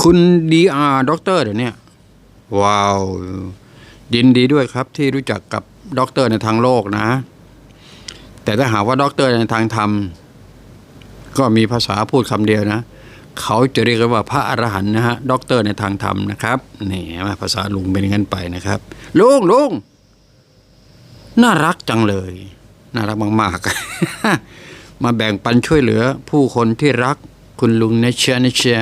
คุณดีอาร์ด็อกเตอร์เดี๋ยวนี้ว้าวยินดีด้วยครับ ที่รู้จักกับด็อกเตอร์ในทางโลกนะ แต่ถ้าหากว่าด็อกเตอร์ในทางธรรม ก็มีภาษาพูดคำเดียวนะ เขาจะเรียกกันว่าพระอรหันต์นะฮะด็อกเตอร์ในทางธรรมนะครับนี่มาภาษาลุงเป็นงั้นไปนะครับ ลุงลุงน่ารักจังเลย น่ารักมาก ๆ มาแบ่งปันช่วยเหลือผู้คนที่รักคุณลุงนะเชียนะเชีย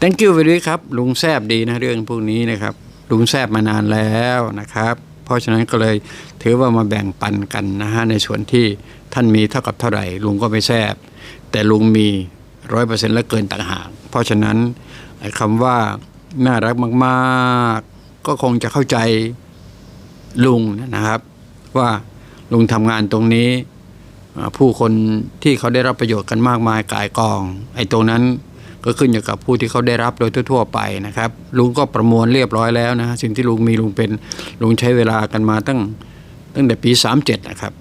thank you very ครับ ลุงแซบดีนะเรื่องพวกนี้นะครับ ลุงแซบมานานแล้วนะครับ เพราะฉะนั้นก็เลยถือว่ามาแบ่งปันกันนะฮะในส่วนที่ท่านมีเท่ากับเท่าไหร่ ลุงก็ไม่แซบแต่ลุงมีร้อยเปอร์เซ็นต์และเกินต่างหากเพราะฉะนั้นคำว่าน่ารักมากๆ ก็คงจะเข้าใจลุงนะครับ ว่าลุงทำงานตรงนี้ ผู้คนที่เขาได้รับประโยชน์กันมากมายกายกอง ไอ้ตรงนั้นก็ขึ้นอยู่กับผู้ที่เขาได้รับโดยทั่ว ๆ ไปนะครับ ลุงก็ประมวลเรียบร้อยแล้วนะสิ่งที่ลุงมีลุงเป็นลุงใช้เวลากันมาตั้งตั้งแต่ปี 37 นะครับ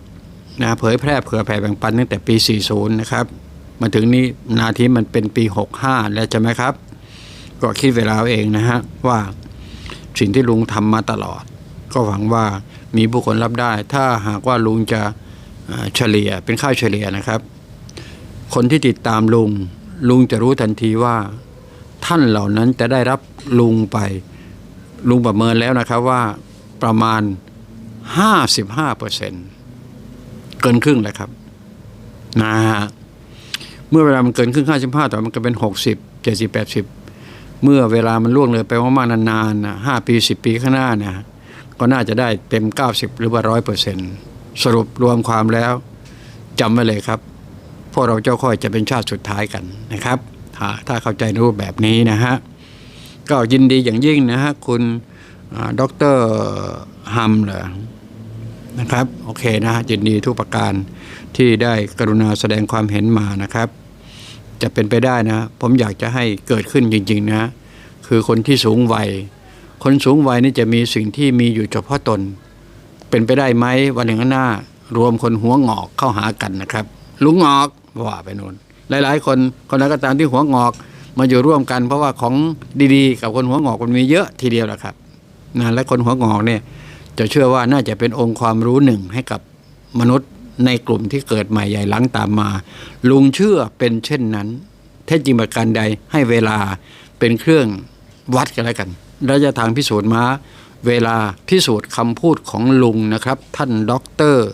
นะเผยแพร่เผื่อแผ่แบ่งปันตั้งแต่ปี 40 นะครับ มาถึงนี้นาทีมันเป็นปี 65 แล้วใช่ไหมครับ ก็คิดเวลาเองนะฮะว่าสิ่งที่ลุงทำมาตลอด ก็หวังว่ามีผู้คนรับได้ ถ้าหากว่าลุงจะ เฉลี่ยเป็นค่าเฉลี่ยนะครับ คนที่ติดตามลุง ลุงจะรู้ทันทีว่า ท่านเหล่านั้นจะได้รับลุงไป ลุงประเมินแล้วนะครับว่าประมาณ 55เปอร์เซ็นเกินครึ่งเลยครับนะฮะเมื่อเวลามันเกินครึ่ง 55 ต่อมันก็เป็น 60 70 80 เมื่อเวลามันล่วงเลยไปมากๆนานๆนะ5ปี 10 ปีข้างหน้านะก็น่าจะได้เต็ม 90 หรือว่า 100เปอร์เซ็นต์ สรุปรวมความแล้วจำไว้เลยครับ พวกเราเจ้าค่อยจะเป็นชาติสุดท้ายกันนะครับ ถ้าเข้าใจรูปแบบนี้นะฮะ ก็ยินดีอย่างยิ่งนะฮะ คุณด็อกเตอร์ฮัมเหรอนะครับ โอเคนะฮะยินดีทุกประการที่ได้กรุณาแสดงความเห็นมานะครับ จะเป็นไปได้นะ ผมอยากจะให้เกิดขึ้นจริง ๆ นะ คือคนที่สูงวัย คนสูงวัยนี่จะมีสิ่งที่มีอยู่เฉพาะตน เป็นไปได้ไหมวันหนึ่งข้างหน้า รวมคนหัวงอกเข้าหากันนะครับ ลุงงอกว่าไปนู่นหลาย ๆ คนคนนั้นก็ตามที่หัวงอกมาอยู่ร่วมกัน เพราะว่าของดีๆ กับคนหัวงอกมันมีเยอะทีเดียวแหละครับนะและคนหัวงอกเนี่ยจะเชื่อว่าน่าจะเป็นองค์ความรู้หนึ่งให้กับมนุษย์ในกลุ่มที่เกิดใหม่ใหญ่หลังตามมา ลุงเชื่อเป็นเช่นนั้นแท้จริงประการใดให้เวลาเป็นเครื่องวัดกันแล้วกันระยะทางพิสูจน์มา เวลาพิสูจน์คำพูดของลุงนะครับ ท่านด็อกเตอร์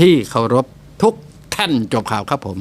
ที่เคารพทุกท่านจบข่าวครับผม